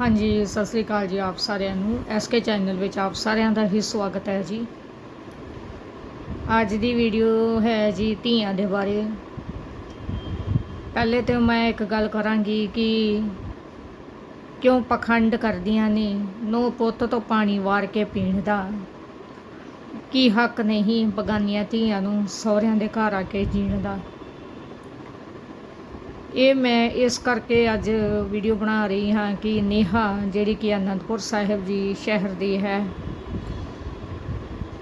ਹਾਂਜੀ, ਸਤਿ ਸ੍ਰੀ ਅਕਾਲ ਜੀ ਆਪ ਸਾਰਿਆਂ ਨੂੰ। ਐਸਕੇ ਚੈਨਲ ਵਿੱਚ ਆਪ ਸਾਰਿਆਂ ਦਾ ਹੀ ਸਵਾਗਤ ਹੈ ਜੀ। ਅੱਜ ਦੀ ਵੀਡੀਓ ਹੈ ਜੀ ਧੀਆਂ ਦੇ ਬਾਰੇ। ਪਹਿਲੇ ਤੇ ਮੈਂ ਇੱਕ ਗੱਲ ਕਰਾਂਗੀ ਕਿ ਕਿਉਂ ਪਖੰਡ ਕਰਦੀਆਂ ਨੇ ਨੋ ਪੁੱਤ ਤੋਂ ਪਾਣੀ ਵਾਰ ਕੇ ਪੀਣ ਦਾ। ਕੀ ਹੱਕ ਨਹੀਂ ਬਗਾਨੀਆਂ ਧੀਆਂ ਨੂੰ ਸਹੁਰਿਆਂ ਦੇ ਘਰ ਆ ਕੇ ਜੀਣ ਦਾ। ਇਹ ਮੈਂ ਇਸ ਕਰਕੇ ਅੱਜ ਵੀਡੀਓ ਬਣਾ ਰਹੀ ਹਾਂ ਕਿ ਨੇਹਾ, ਜਿਹੜੀ ਕਿ ਅਨੰਦਪੁਰ ਸਾਹਿਬ ਜੀ ਸ਼ਹਿਰ ਦੀ ਹੈ,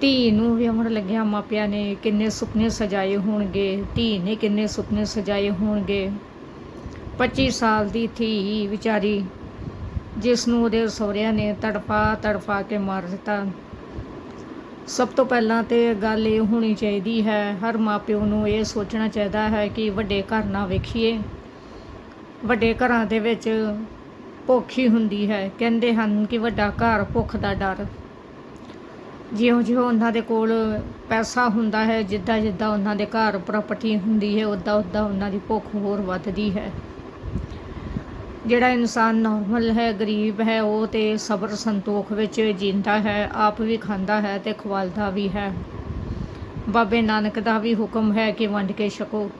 ਧੀ ਨੂੰ ਵੀ ਅਮਰ ਲੱਗਿਆ। ਮਾਪਿਆਂ ਨੇ ਕਿੰਨੇ ਸੁਪਨੇ ਸਜਾਏ ਹੋਣਗੇ, ਧੀ ਨੇ ਕਿੰਨੇ ਸੁਪਨੇ ਸਜਾਏ ਹੋਣਗੇ। 25 ਸਾਲ ਦੀ ਧੀ ਵਿਚਾਰੀ, ਜਿਸ ਨੂੰ ਉਹਦੇ ਸਹੁਰਿਆਂ ਨੇ ਤੜਫਾ ਤੜਫਾ ਕੇ ਮਾਰ ਦਿੱਤਾ। ਸਭ ਤੋਂ ਪਹਿਲਾਂ ਤੇ ਗੱਲ ਇਹ ਹੋਣੀ ਚਾਹੀਦੀ ਹੈ, ਹਰ ਮਾਪਿਓ ਨੂੰ ਇਹ ਸੋਚਣਾ ਚਾਹੀਦਾ ਹੈ ਕਿ ਵੱਡੇ ਘਰ ਨਾ ਵੇਖੀਏ। ਵੱਡੇ ਘਰਾਂ ਦੇ ਵਿੱਚ ਭੁੱਖ ਹੀ ਹੁੰਦੀ ਹੈ। ਕਹਿੰਦੇ ਹਨ ਕਿ ਵੱਡਾ ਘਰ ਭੁੱਖ ਦਾ ਡਰ। ਜਿਉਂ ਜਿਉਂ ਉਹਨਾਂ ਦੇ ਕੋਲ ਪੈਸਾ ਹੁੰਦਾ ਹੈ ਜਿੱਦਾਂ ਜਿੱਦਾਂ ਉਹਨਾਂ ਦੇ ਘਰ ਪ੍ਰਾਪਰਟੀ ਹੁੰਦੀ ਹੈ ਉੱਦਾਂ ਉੱਦਾਂ ਉਹਨਾਂ ਦੀ ਭੁੱਖ ਹੋਰ ਵੱਧਦੀ ਹੈ। ਜਿਹੜਾ ਇਨਸਾਨ ਨਾਰਮਲ ਹੈ, ਗਰੀਬ ਹੈ, ਉਹ ਤੇ ਸਬਰ ਸੰਤੋਖ ਵਿੱਚ ਜੀਂਦਾ ਹੈ, ਆਪ ਵੀ ਖਾਂਦਾ ਹੈ ਤੇ ਖਵਾਲਦਾ ਵੀ ਹੈ। ਬਾਬੇ ਨਾਨਕ ਦਾ ਵੀ ਹੁਕਮ ਹੈ ਕਿ ਵੰਡ ਕੇ ਛਕੋ।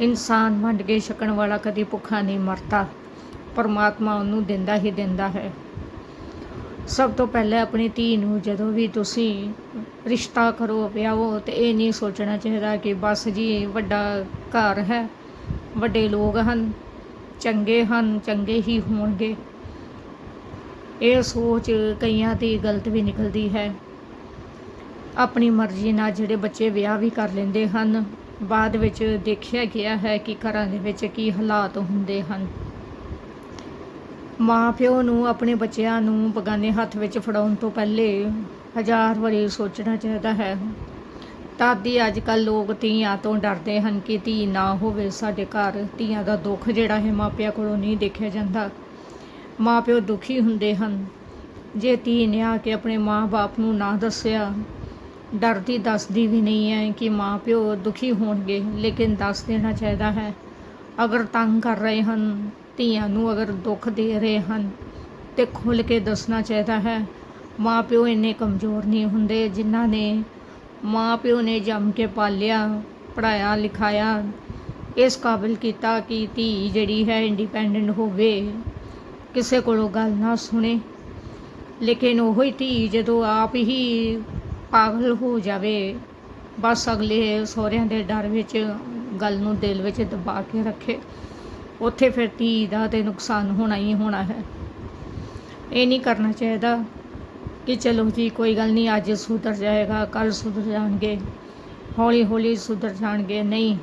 ਇਨਸਾਨ ਵੰਡ ਕੇ ਛਕਣ ਵਾਲਾ ਕਦੀ ਭੁੱਖਾ ਨਹੀਂ ਮਰਦਾ। ਪਰਮਾਤਮਾ ਉਹਨੂੰ ਦਿੰਦਾ ਹੀ ਦਿੰਦਾ ਹੈ। ਸਭ ਤੋਂ ਪਹਿਲਾਂ ਆਪਣੀ ਧੀ ਨੂੰ ਜਦੋਂ ਵੀ ਤੁਸੀਂ ਰਿਸ਼ਤਾ ਕਰੋ ਵਿਆਹੋ ਤੇ ਇਹ ਨਹੀਂ ਸੋਚਣਾ ਚਾਹੀਦਾ ਕਿ ਬਸ ਜੀ, ਵੱਡਾ ਘਰ ਹੈ, ਵੱਡੇ ਲੋਕ ਹਨ, ਚੰਗੇ ਹਨ, ਚੰਗੇ ਹੀ ਹੋਣਗੇ। ਇਹ ਸੋਚ ਕਈਆਂ ਦੀ ਗਲਤ ਵੀ ਨਿਕਲਦੀ ਹੈ। ਆਪਣੀ ਮਰਜ਼ੀ ਨਾਲ ਜਿਹੜੇ ਬੱਚੇ ਵਿਆਹ ਵੀ ਕਰ ਲੈਂਦੇ ਹਨ ਬਾਅਦ ਵਿੱਚ ਦੇਖਿਆ ਗਿਆ ਹੈ ਕਿ ਘਰਾਂ ਦੇ ਵਿੱਚ ਕੀ ਹਾਲਾਤ ਹੁੰਦੇ ਹਨ। ਮਾਂ ਪਿਓ ਨੂੰ ਆਪਣੇ ਬੱਚਿਆਂ ਨੂੰ ਬਗਾਨੇ ਹੱਥ ਵਿੱਚ ਫੜਾਉਣ ਤੋਂ ਪਹਿਲੇ ਹਜ਼ਾਰ ਵਾਰੀ ਸੋਚਣਾ ਚਾਹੀਦਾ ਹੈ। ਤਾਦੀ ਅੱਜ ਕੱਲ ਲੋਕ ਧੀਆਂ ਤੋਂ ਡਰਦੇ ਹਨ ਕਿ ਧੀ ਨਾ ਹੋਵੇ। ਸਾਡੇ ਘਰ ਧੀਆਂ ਦਾ ਦੁੱਖ ਜਿਹੜਾ ਹੈ ਮਾਪਿਆਂ ਕੋਲੋਂ ਨਹੀਂ ਦੇਖਿਆ ਜਾਂਦਾ। ਮਾਪਿਓ ਦੁਖੀ ਹੁੰਦੇ ਹਨ। ਜੇ ਧੀ ਨੇ ਆ ਕੇ ਆਪਣੇ ਮਾਂ-ਬਾਪ ਨੂੰ ਨਾ ਦੱਸਿਆ ਡਰਦੀ ਦੱਸਦੀ ਵੀ ਨਹੀਂ ਹੈ ਕਿ ਮਾਂ ਪਿਓ ਦੁਖੀ ਹੋਣਗੇ, ਲੇਕਿਨ ਦੱਸ ਦੇਣਾ ਚਾਹੀਦਾ ਹੈ, ਅਗਰ ਤੰਗ ਕਰ ਰਹੇ ਹਨ, ਧੀਆਂ ਨੂੰ ਅਗਰ ਦੁੱਖ ਦੇ ਰਹੇ ਹਨ, ਤੇ ਖੁੱਲ ਕੇ ਦੱਸਣਾ ਚਾਹੀਦਾ ਹੈ, ਮਾਂ ਪਿਓ ਇੰਨੇ ਕਮਜ਼ੋਰ ਨਹੀਂ ਹੁੰਦੇ ਜਿਨ੍ਹਾਂ ਨੇ ਮਾਂ ਪਿਓ ਨੇ ਜੰਮ ਕੇ ਪਾਲਿਆ ਪੜਾਇਆ ਲਿਖਾਇਆ, ਇਸ ਕਾਬਿਲ ਕੀਤਾ ਕਿ ਧੀ ਜਿਹੜੀ ਹੈ ਇੰਡੀਪੈਂਡੈਂਟ ਹੋਵੇ, ਕਿਸੇ ਕੋਲੋਂ ਗੱਲ ਨਾ ਸੁਣੇ। ਲੇਕਿਨ ਉਹੀ ਧੀ ਜਦੋਂ ਆਪ ਹੀ ਪਾਗਲ ਹੋ ਜਾਵੇ, ਬਸ ਅਗਲੇ ਸਹੁਰਿਆਂ ਦੇ ਡਰ ਵਿੱਚ ਗੱਲ ਨੂੰ ਦਿਲ ਵਿੱਚ ਦਬਾ ਕੇ ਰੱਖੇ। ਉੱਥੇ ਫਿਰ ਧੀ ਦਾ ਤੇ ਨੁਕਸਾਨ ਹੋਣਾ ਹੀ ਹੋਣਾ ਹੈ। ਇਹ ਨਹੀਂ ਕਰਨਾ ਚਾਹੀਦਾ ਕਿ ਚਲੋ ਜੀ, ਕੋਈ ਗੱਲ ਨਹੀਂ, ਅੱਜ ਸੁਧਰ ਜਾਏਗਾ ਕੱਲ ਸੁਧਰ ਜਾਣਗੇ ਹੌਲੀ ਹੌਲੀ ਸੁਧਰ ਜਾਣਗੇ। ਨਹੀਂ,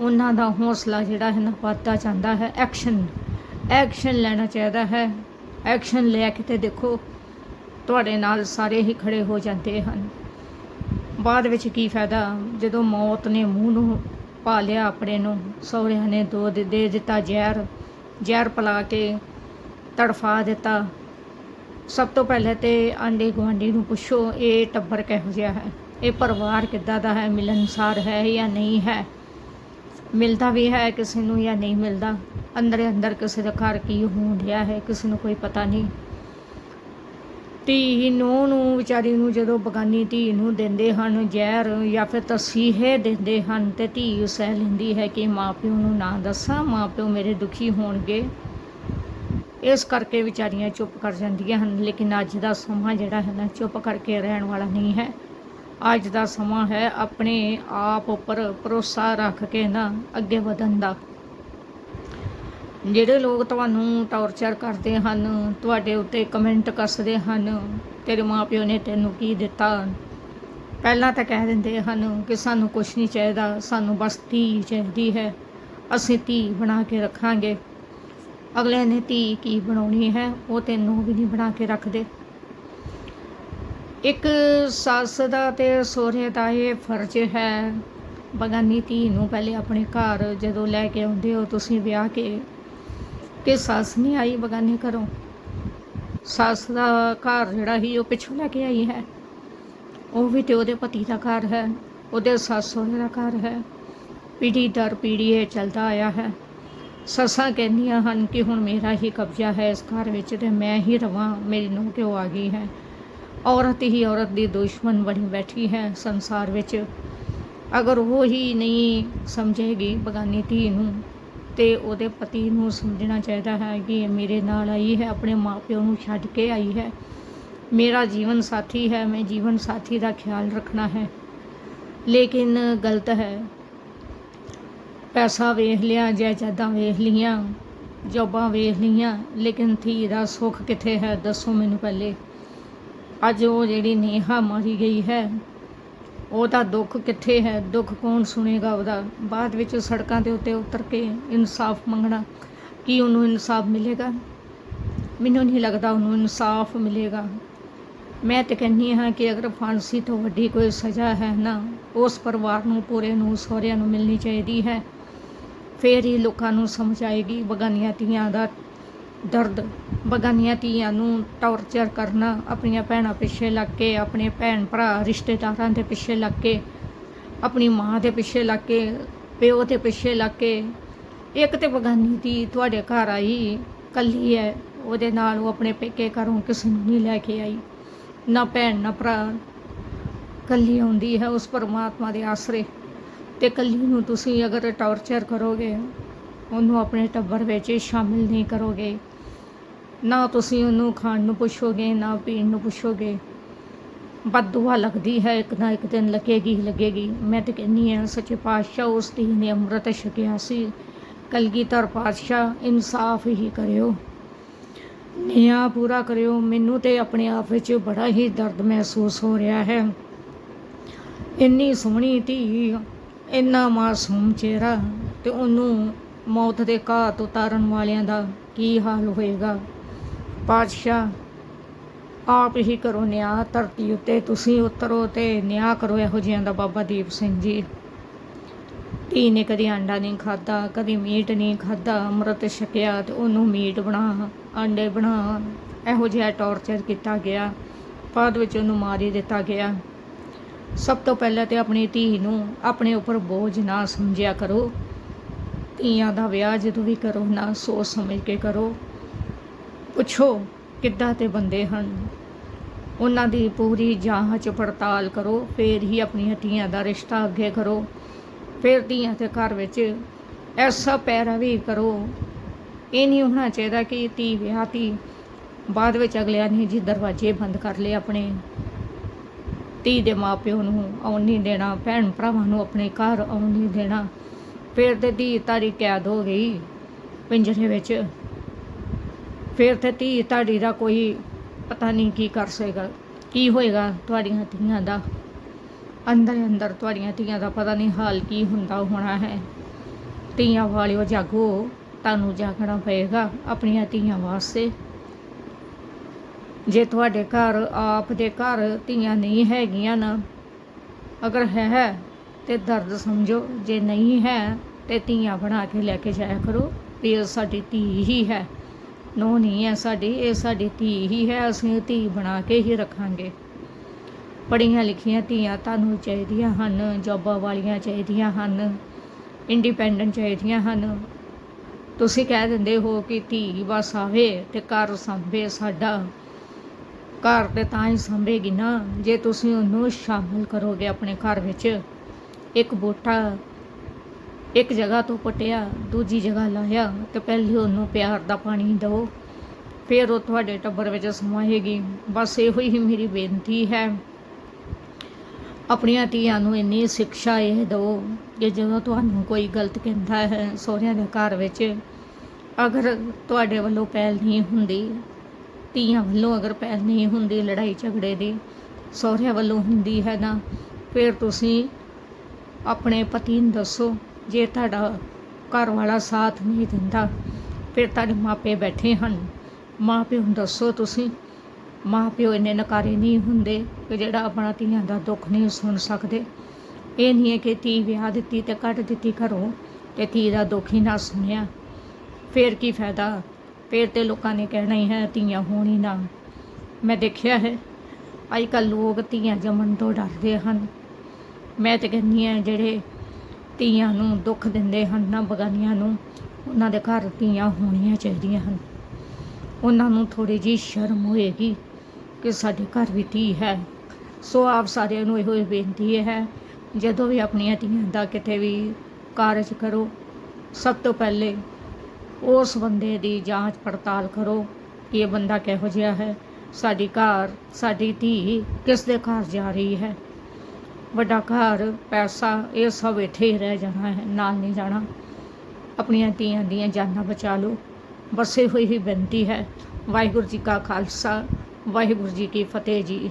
ਉਹਨਾਂ ਦਾ ਹੌਸਲਾ ਜਿਹੜਾ ਹੈ ਨਾ, ਵੱਧਦਾ ਜਾਂਦਾ ਹੈ। ਐਕਸ਼ਨ ਐਕਸ਼ਨ ਲੈਣਾ ਚਾਹੀਦਾ ਹੈ। ਐਕਸ਼ਨ ਲੈ ਕੇ ਤੇ ਦੇਖੋ ਤੁਹਾਡੇ ਨਾਲ ਸਾਰੇ ਹੀ ਖੜੇ ਹੋ ਜਾਂਦੇ ਹਨ। ਬਾਅਦ ਵਿੱਚ ਕੀ ਫਾਇਦਾ? ਜਦੋਂ ਮੌਤ ਨੇ ਮੂੰਹ ਨੂੰ ਪਾ ਲਿਆ ਆਪਣੇ ਨੂੰ, ਸਹੁਰਿਆਂ ਨੇ ਦੋ ਦੇ ਦਿੱਤਾ ਜ਼ਹਿਰ ਜ਼ਹਿਰ ਪਿਲਾ ਕੇ ਤੜਫਾ ਦਿੱਤਾ। ਸਭ ਤੋਂ ਪਹਿਲੇ ਤੇ ਆਂਡੇ ਗੁਆਂਢੀ ਨੂੰ ਪੁੱਛੋ, ਇਹ ਟੱਬਰ ਕਿਹੋ ਜਿਹਾ ਹੈ? ਇਹ ਪਰਿਵਾਰ ਕਿੱਦਾਂ ਦਾ ਹੈ? ਮਿਲਨਸਾਰ ਹੈ ਜਾਂ ਨਹੀਂ ਹੈ? ਮਿਲਦਾ ਵੀ ਹੈ ਕਿਸੇ ਨੂੰ ਜਾਂ ਨਹੀਂ ਮਿਲਦਾ? ਅੰਦਰੇ ਅੰਦਰ ਕਿਸੇ ਦਾ ਘਰ ਕੀ ਹੋਣ ਰਿਹਾ ਹੈ? ਕਿਸੇ ਨੂੰ ਕੋਈ ਪਤਾ ਨਹੀਂ। ਧੀ ਨੂੰ ਨੂੰ ਵਿਚਾਰੀ ਨੂੰ ਜਦੋਂ ਬਗਾਨੀ ਧੀ ਨੂੰ ਦਿੰਦੇ ਹਨ ਜ਼ਹਿਰ ਜਾਂ ਫਿਰ ਤਸੀਹੇ ਦਿੰਦੇ ਹਨ ਤੇ ਧੀ ਸਹਿ ਲੈਂਦੀ ਹੈ ਕਿ ਮਾਪਿਓ ਨੂੰ ਨਾ ਦੱਸਾਂ ਮਾਪਿਓ ਮੇਰੇ ਦੁਖੀ ਹੋਣਗੇ। ਇਸ ਕਰਕੇ ਵਿਚਾਰੀਆਂ ਚੁੱਪ ਕਰ ਜਾਂਦੀਆਂ ਹਨ, ਲੇਕਿਨ ਅੱਜ ਦਾ ਸਮਾਂ ਜਿਹੜਾ ਹੈ ਨਾ, ਚੁੱਪ ਕਰਕੇ ਰਹਿਣ ਵਾਲਾ ਨਹੀਂ ਹੈ। ਅੱਜ ਦਾ ਸਮਾਂ ਹੈ ਆਪਣੇ ਆਪ ਉੱਪਰ ਭਰੋਸਾ ਰੱਖ ਕੇ ਨਾ ਅੱਗੇ ਵਧਣ ਦਾ। ਜਿਹੜੇ ਲੋਕ ਤੁਹਾਨੂੰ ਟੌਰਚਰ ਕਰਦੇ ਹਨ, ਤੁਹਾਡੇ ਉੱਤੇ ਕਮੈਂਟ ਕੱਸਦੇ ਹਨ, ਤੇਰੇ ਮਾਪਿਓ ਨੇ ਤੈਨੂੰ ਕੀ ਦਿੱਤਾ? ਪਹਿਲਾਂ ਤਾਂ ਕਹਿ ਦਿੰਦੇ ਹਨ ਕਿ ਸਾਨੂੰ ਕੁਝ ਨਹੀਂ ਚਾਹੀਦਾ, ਸਾਨੂੰ ਬਸ ਧੀ ਚਾਹੀਦੀ ਹੈ, ਅਸੀਂ ਧੀ ਬਣਾ ਕੇ ਰੱਖਾਂਗੇ। ਅਗਲੇ ਨੇ ਧੀ ਕੀ ਬਣਾਉਣੀ ਹੈ, ਉਹ ਤੈਨੂੰ ਵੀ ਨਹੀਂ ਬਣਾ ਕੇ ਰੱਖਦੇ। ਇੱਕ ਸੱਸ ਦਾ ਤੇ ਸਹੁਰੇ ਦਾ ਇਹ ਫਰਜ਼ ਹੈ, ਬਗਾਨੀ ਧੀ ਨੂੰ ਪਹਿਲੇ ਆਪਣੇ ਘਰ ਜਦੋਂ ਲੈ ਕੇ ਆਉਂਦੇ ਹੋ ਤੁਸੀਂ ਵਿਆਹ ਕੇ ਕਿ ਸੱਸ ਨਹੀਂ ਆਈ ਬਗਾਨੇ ਘਰੋਂ। ਸੱਸ ਦਾ ਘਰ ਜਿਹੜਾ ਸੀ, ਉਹ ਪਿੱਛੋਂ ਲੈ ਕੇ ਆਈ ਹੈ। ਉਹ ਵੀ ਤੇ ਉਹਦੇ ਪਤੀ ਦਾ ਘਰ ਹੈ, ਉਹਦੇ ਸੱਸ ਸਹੁਰੇ ਦਾ ਘਰ ਹੈ। ਪੀੜੀ ਦਰ ਪੀੜੀ ਇਹ ਚੱਲਦਾ ਆਇਆ ਹੈ। ਸੱਸਾਂ ਕਹਿੰਦੀਆਂ ਹਨ ਕਿ ਹੁਣ ਮੇਰਾ ਹੀ ਕਬਜ਼ਾ ਹੈ ਇਸ ਘਰ ਵਿੱਚ ਤੇ ਮੈਂ ਹੀ ਰਵਾਂ, ਮੇਰੀ ਨੂੰ ਕਿਉਂ ਆ ਗਈ ਹੈ। ਔਰਤ ਹੀ ਔਰਤ ਦੀ ਦੁਸ਼ਮਣ ਬਣੀ ਬੈਠੀ ਹੈ ਸੰਸਾਰ ਵਿੱਚ। ਅਗਰ ਉਹ ਹੀ ਨਹੀਂ ਸਮਝੇਗੀ ਬਗਾਨੀ ਧੀ ਨੂੰ ਅਤੇ ਉਹਦੇ ਪਤੀ ਨੂੰ ਸਮਝਣਾ ਚਾਹੀਦਾ ਹੈ ਕਿ ਇਹ ਮੇਰੇ ਨਾਲ ਆਈ ਹੈ, ਆਪਣੇ ਮਾਪਿਆਂ ਨੂੰ ਛੱਡ ਕੇ ਆਈ ਹੈ। ਮੇਰਾ ਜੀਵਨ ਸਾਥੀ ਹੈ, ਮੈਂ ਜੀਵਨ ਸਾਥੀ ਦਾ ਖਿਆਲ ਰੱਖਣਾ ਹੈ। ਲੇਕਿਨ ਗਲਤ ਹੈ। ਪੈਸਾ ਵੇਖ ਲਿਆ, ਜਾਇਦਾਦਾਂ ਵੇਖ ਲੀਆਂ ਜੋਬਾਂ ਵੇਖ ਲੀਆਂ ਲੇਕਿਨ ਧੀ ਦਾ ਸੁੱਖ ਕਿੱਥੇ ਹੈ, ਦੱਸੋ ਮੈਨੂੰ ਪਹਿਲੇ। ਅੱਜ ਉਹ ਜਿਹੜੀ ਨੇਹਾ ਮਾਰੀ ਗਈ ਹੈ ਉਹਦਾ ਦੁੱਖ ਕਿੱਥੇ ਹੈ? ਦੁੱਖ ਕੌਣ ਸੁਣੇਗਾ ਉਹਦਾ? ਬਾਅਦ ਵਿੱਚ ਸੜਕਾਂ ਦੇ ਉੱਤੇ ਉਤਰ ਕੇ ਇਨਸਾਫ ਮੰਗਣਾ, ਕੀ ਉਹਨੂੰ ਇਨਸਾਫ ਮਿਲੇਗਾ? ਮੈਨੂੰ ਨਹੀਂ ਲੱਗਦਾ ਉਹਨੂੰ ਇਨਸਾਫ ਮਿਲੇਗਾ। ਮੈਂ ਤੇ ਕਹਿੰਦੀ ਹਾਂ ਕਿ ਅਗਰ ਫਾਂਸੀ ਤੋਂ ਵੱਡੀ ਕੋਈ ਸਜ਼ਾ ਹੈ ਨਾ, ਉਸ ਪਰਿਵਾਰ ਨੂੰ, ਪੂਰੇ ਨੂੰ, ਸਹੁਰਿਆਂ ਨੂੰ ਮਿਲਣੀ ਚਾਹੀਦੀ ਹੈ। ਫੇਰ ਹੀ ਲੋਕਾਂ ਨੂੰ ਸਮਝ ਆਏਗੀ, ਬਗਾਨੀਆਂ ਧੀਆਂ ਦਾ ਦਰਦ, ਬਗਾਨੀਆਂ ਧੀਆਂ ਨੂੰ ਟੌਰਚਰ ਕਰਨਾ, ਆਪਣੀਆਂ ਭੈਣਾਂ ਪਿੱਛੇ ਲੱਗ ਕੇ, ਆਪਣੇ ਭੈਣ ਭਰਾ ਰਿਸ਼ਤੇਦਾਰਾਂ ਦੇ ਪਿੱਛੇ ਲੱਗ ਕੇ, ਆਪਣੀ ਮਾਂ ਦੇ ਪਿੱਛੇ ਲੱਗ ਕੇ, ਪਿਓ ਦੇ ਪਿੱਛੇ ਲੱਗ ਕੇ। ਇੱਕ ਤੇ ਬਗਾਨੀ ਧੀ ਤੁਹਾਡੇ ਘਰ ਆਈ, ਕੱਲੀ ਹੈ ਉਹਦੇ ਨਾਲ ਉਹ ਆਪਣੇ ਪੇਕੇ ਘਰੋਂ ਕਿਸੇ ਨੂੰ ਨਹੀਂ ਲੈ ਕੇ ਆਈ, ਨਾ ਭੈਣ, ਨਾ ਭਰਾ। ਕੱਲੀ ਆਉਂਦੀ ਹੈ ਉਸ ਪਰਮਾਤਮਾ ਦੇ ਆਸਰੇ। ਤੇ ਕੱਲੀ ਨੂੰ ਤੁਸੀਂ ਅਗਰ ਟੌਰਚਰ ਕਰੋਗੇ, ਉਹਨੂੰ ਆਪਣੇ ਟੱਬਰ ਵਿੱਚ ਸ਼ਾਮਿਲ ਨਹੀਂ ਕਰੋਗੇ। ਨਾ ਤੁਸੀਂ ਉਹਨੂੰ ਖਾਣ ਨੂੰ ਪੁੱਛੋਗੇ, ਨਾ ਪੀਣ ਨੂੰ ਪੁੱਛੋਗੇ। ਬਦਦੁਆ ਲੱਗਦੀ ਹੈ, ਇੱਕ ਨਾ ਇੱਕ ਦਿਨ ਲੱਗੇਗੀ ਹੀ ਲੱਗੇਗੀ। ਮੈਂ ਤੇ ਕਹਿੰਨੀ ਆ ਸੱਚੇ ਪਾਤਸ਼ਾਹ, ਉਸ ਦੀ ਨੇ ਅੰਮ੍ਰਿਤ ਛਕਿਆ ਸੀ। ਕਲਗੀਧਰ ਪਾਤਸ਼ਾਹ, ਇਨਸਾਫ ਹੀ ਕਰਿਓ। ਨਿਆਂ ਪੂਰਾ ਕਰਿਓ। ਮੈਨੂੰ ਤੇ ਆਪਣੇ ਆਪ ਵਿੱਚ ਬੜਾ ਹੀ ਦਰਦ ਮਹਿਸੂਸ ਹੋ ਰਿਹਾ ਹੈ। ਇੰਨੀ ਸੋਹਣੀ ਧੀ, ਇੰਨਾ ਮਾਸੂਮ ਚਿਹਰਾ ਤੇ ਉਹਨੂੰ ਮੌਤ ਦੇ ਘਾਟ ਉਤਾਰਨ ਵਾਲਿਆਂ ਦਾ ਕੀ ਹਾਲ ਹੋਏਗਾ? ਪਾਤਸ਼ਾਹ, ਆਪ ਹੀ ਕਰੋ ਨਿਆਂ ਧਰਤੀ ਉੱਤੇ, ਤੁਸੀਂ ਉਤਰੋ ਤੇ ਨਿਆਂ ਕਰੋ, ਇਹੋ ਜਿਹਿਆਂ ਦਾ ਬਾਬਾ ਦੀਪ ਸਿੰਘ ਜੀ। ਧੀ ਨੇ ਕਦੀ ਆਂਡਾ ਨਹੀਂ ਖਾਦਾ ਕਦੀ ਮੀਟ ਨਹੀਂ ਖਾਦਾ ਅੰਮ੍ਰਿਤ ਛਕਿਆ ਤੇ ਉਹਨੂੰ ਮੀਟ ਬਣਾ, ਆਂਡੇ ਬਣਾ, ਇਹੋ ਜਿਹਾ ਟੌਰਚਰ ਕੀਤਾ ਗਿਆ, ਬਾਅਦ ਵਿੱਚ ਉਹਨੂੰ ਮਾਰ ਹੀ ਦਿੱਤਾ ਗਿਆ। ਸਭ ਤੋਂ ਪਹਿਲਾਂ ਤੇ ਆਪਣੀ ਧੀ ਨੂੰ ਆਪਣੇ ਉੱਪਰ ਬੋਝ ਨਾ ਸਮਝਿਆ ਕਰੋ। ਧੀਆਂ ਦਾ ਵਿਆਹ ਜਦੋਂ ਵੀ ਕਰੋ ਨਾ, ਸੋਚ ਸਮਝ ਕੇ ਕਰੋ। ਪੁੱਛੋ ਕਿੱਦਾਂ ਤੇ ਬੰਦੇ ਹਨ। ਉਹਨਾਂ ਦੀ ਪੂਰੀ ਜਾਂਚ ਪੜਤਾਲ ਕਰੋ, ਫਿਰ ਹੀ ਆਪਣੀਆਂ ਧੀਆਂ ਦਾ ਰਿਸ਼ਤਾ ਅੱਗੇ ਕਰੋ। ਫਿਰ ਧੀਆਂ ਦੇ ਘਰ ਵਿੱਚ ਐਸਾ ਪੈਰਵੀ ਕਰੋ। ਇਹ ਨਹੀਂ ਹੋਣਾ ਚਾਹੀਦਾ ਕਿ ਧੀ ਵਿਆਹਤੀ ਬਾਅਦ ਵਿੱਚ ਅਗਲਿਆਂ ਨੇ ਜੀ ਦਰਵਾਜ਼ੇ ਬੰਦ ਕਰ ਲਏ ਆਪਣੇ। ਧੀ ਦੇ ਮਾਪਿਓ ਨੂੰ ਆਉਣ ਨਹੀਂ ਦੇਣਾ ਭੈਣ ਭਰਾਵਾਂ ਨੂੰ ਆਪਣੇ ਘਰ ਆਉਣ ਨਹੀਂ ਦੇਣਾ। ਫਿਰ ਤੇ ਧੀ ਤਾਰੀ ਕੈਦ ਹੋ ਗਈ। ਪਿੰਜਰੇ ਵਿੱਚ ਫਿਰ ਤੇ ਧੀ ਤੁਹਾਡੀ ਦਾ ਕੋਈ ਪਤਾ ਨਹੀਂ ਕੀ ਕਰ ਸਕੇਗਾ, ਕੀ ਹੋਏਗਾ ਤੁਹਾਡੀਆਂ ਧੀਆਂ ਦਾ। ਅੰਦਰ ਅੰਦਰ ਤੁਹਾਡੀਆਂ ਧੀਆਂ ਦਾ ਪਤਾ ਨਹੀਂ ਹਾਲ ਕੀ ਹੁੰਦਾ ਹੋਣਾ ਹੈ। ਧੀਆਂ ਵਾਲਿਓ ਜਾਗੋ, ਤੁਹਾਨੂੰ ਜਾਗਣਾ ਪਏਗਾ ਆਪਣੀਆਂ ਧੀਆਂ ਵਾਸਤੇ। ਜੇ ਤੁਹਾਡੇ ਘਰ, ਆਪ ਦੇ ਘਰ ਧੀਆਂ ਨਹੀਂ ਹੈਗੀਆਂ ਨਾ, ਅਗਰ ਹੈ ਤੇ ਦਰਦ ਸਮਝੋ। ਜੇ ਨਹੀਂ ਹੈ, ਤੇ ਧੀਆਂ ਬਣਾ ਕੇ ਲੈ ਕੇ ਜਾਇਆ ਕਰੋ, ਵੀ ਸਾਡੀ ਧੀ ਹੀ ਹੈ। ਨੋ ਨਹੀਂ ਹੈ ਸਾਡੀ, ਇਹ ਸਾਡੀ ਧੀ ਹੀ ਹੈ, ਅਸੀਂ ਧੀ ਬਣਾ ਕੇ ਹੀ ਰੱਖਾਂਗੇ। ਪੜ੍ਹੀਆਂ ਲਿਖੀਆਂ ਧੀਆਂ ਤੁਹਾਨੂੰ ਚਾਹੀਦੀਆਂ ਹਨ, ਜੋਬਾਂ ਵਾਲੀਆਂ ਚਾਹੀਦੀਆਂ ਹਨ ਇੰਡੀਪੈਂਡੈਂਟ ਚਾਹੀਦੀਆਂ ਹਨ। ਤੁਸੀਂ ਕਹਿ ਦਿੰਦੇ ਹੋ ਕਿ ਧੀ ਬਸ ਆਵੇ ਤੇ ਘਰ ਸੰਭੇ ਸਾਡਾ। ਘਰ ਤੇ ਤਾਂ ਹੀ ਸੰਭੇਗੀ ਨਾ, ਜੇ ਤੁਸੀਂ ਉਹਨੂੰ ਸ਼ਾਮਲ ਕਰੋਗੇ ਆਪਣੇ ਘਰ ਵਿੱਚ। ਇੱਕ ਬੂਟਾ ਇੱਕ ਜਗ੍ਹਾ ਤੋਂ ਪਟਿਆ, ਦੂਜੀ ਜਗ੍ਹਾ ਲਾਇਆ ਤੇ ਪਹਿਲੀ ਉਹਨੂੰ ਪਿਆਰ ਦਾ ਪਾਣੀ ਦਿਓ। ਫਿਰ ਉਹ ਤੁਹਾਡੇ ਟੱਬਰ ਵਿੱਚ ਸਮਾਏਗੀ। ਬਸ ਇਹੋ ਹੀ ਮੇਰੀ ਬੇਨਤੀ ਹੈ। ਆਪਣੀਆਂ ਧੀਆਂ ਨੂੰ ਇੰਨੀ ਸਿੱਖਿਆ ਇਹ ਦਿਓ ਕਿ ਜਦੋਂ ਤੁਹਾਨੂੰ ਕੋਈ ਗਲਤ ਕਹਿੰਦਾ ਹੈ ਸਹੁਰਿਆਂ ਦੇ ਘਰ ਵਿੱਚ, ਅਗਰ ਤੁਹਾਡੇ ਵੱਲੋਂ ਪਹਿਲ ਨਹੀਂ ਹੁੰਦੀ, ਧੀਆਂ ਵੱਲੋਂ ਅਗਰ ਪਹਿਲ ਨਹੀਂ ਹੁੰਦੀ ਲੜਾਈ ਝਗੜੇ ਦੀ, ਸਹੁਰਿਆਂ ਵੱਲੋਂ ਹੁੰਦੀ ਹੈ ਨਾ, ਫਿਰ ਤੁਸੀਂ ਆਪਣੇ ਪਤੀ ਨੂੰ ਦੱਸੋ ਜੇ ਤੁਹਾਡਾ ਘਰ ਵਾਲਾ ਸਾਥ ਨਹੀਂ ਦਿੰਦਾ, ਫਿਰ ਤੁਹਾਡੇ ਮਾਪੇ ਬੈਠੇ ਹਨ। ਮਾਪਿਓ ਨੂੰ ਦੱਸੋ ਤੁਸੀਂ, ਮਾਪਿਓ ਇੰਨੇ ਨਕਾਰੇ ਨਹੀਂ ਹੁੰਦੇ ਕਿ ਜਿਹੜਾ ਆਪਣਾ ਧੀਆਂ ਦਾ ਦੁੱਖ ਨਹੀਂ ਸੁਣ ਸਕਦੇ। ਇਹ ਨਹੀਂ ਹੈ ਕਿ ਧੀ ਵਿਆਹ ਦਿੱਤੀ ਤੇ ਕੱਢ ਦਿੱਤੀ ਘਰੋਂ ਤੇ ਧੀ ਦਾ ਦੁੱਖ ਹੀ ਨਾ ਸੁਣਿਆ। ਫਿਰ ਕੀ ਫਾਇਦਾ? ਫਿਰ ਤੇ ਲੋਕਾਂ ਨੇ ਕਹਿਣਾ ਹੀ ਹੈ, ਧੀਆਂ ਹੋਣ ਹੀ ਨਾ। ਮੈਂ ਦੇਖਿਆ ਹੈ ਅੱਜ ਕੱਲ੍ਹ ਲੋਕ ਧੀਆਂ ਜੰਮਣ ਤੋਂ ਡਰਦੇ ਹਨ। ਮੈਂ ਤੇ ਕਹਿੰਦੀ ਹਾਂ, ਜਿਹੜੇ ਧੀਆਂ ਨੂੰ ਦੁੱਖ ਦਿੰਦੇ ਹਨ, ਨਾ ਬਗਾਨੀਆਂ ਨੂੰ, ਉਹਨਾਂ ਦੇ ਘਰ ਧੀਆਂ ਹੋਣੀਆਂ ਚਾਹੀਦੀਆਂ ਹਨ। ਉਹਨਾਂ ਨੂੰ ਥੋੜੀ ਜਿਹੀ ਸ਼ਰਮ ਹੋਏਗੀ ਕਿ ਸਾਡੇ ਘਰ ਵੀ ਧੀ ਹੈ। ਸੋ ਆਪ ਸਾਰਿਆਂ ਨੂੰ ਇਹੋ ਹੀ ਬੇਨਤੀ ਹੈ, ਜਦੋਂ ਵੀ ਆਪਣੀਆਂ ਧੀਆਂ ਦਾ ਕਿਤੇ ਵੀ ਕਾਰਜ ਕਰੋ, ਸਭ ਤੋਂ ਪਹਿਲੇ ਉਸ ਬੰਦੇ ਦੀ ਜਾਂਚ ਪੜਤਾਲ ਕਰੋ ਕਿ ਇਹ ਬੰਦਾ ਕਿਹੋ ਜਿਹਾ ਹੈ, ਸਾਡੀ ਘਰ, ਸਾਡੀ ਧੀ ਕਿਸ ਦੇ ਘਰ ਜਾ ਰਹੀ ਹੈ। ਵੱਡਾ ਘਰ, ਪੈਸਾ, ਇਹ ਸਭ ਇੱਥੇ ਹੀ ਰਹਿ ਜਾਣਾ ਹੈ, ਨਾਲ ਨਹੀਂ ਜਾਣਾ। ਆਪਣੀਆਂ ਧੀਆਂ ਦੀਆਂ ਜਾਨਾਂ ਬਚਾ ਲਓ। ਬਸ ਹੋਈ ਹੀ ਬੇਨਤੀ ਹੈ। ਵਾਹਿਗੁਰੂ ਜੀ ਕਾ ਖਾਲਸਾ, ਵਾਹਿਗੁਰੂ ਜੀ ਕੀ ਫਤਿਹ ਜੀ।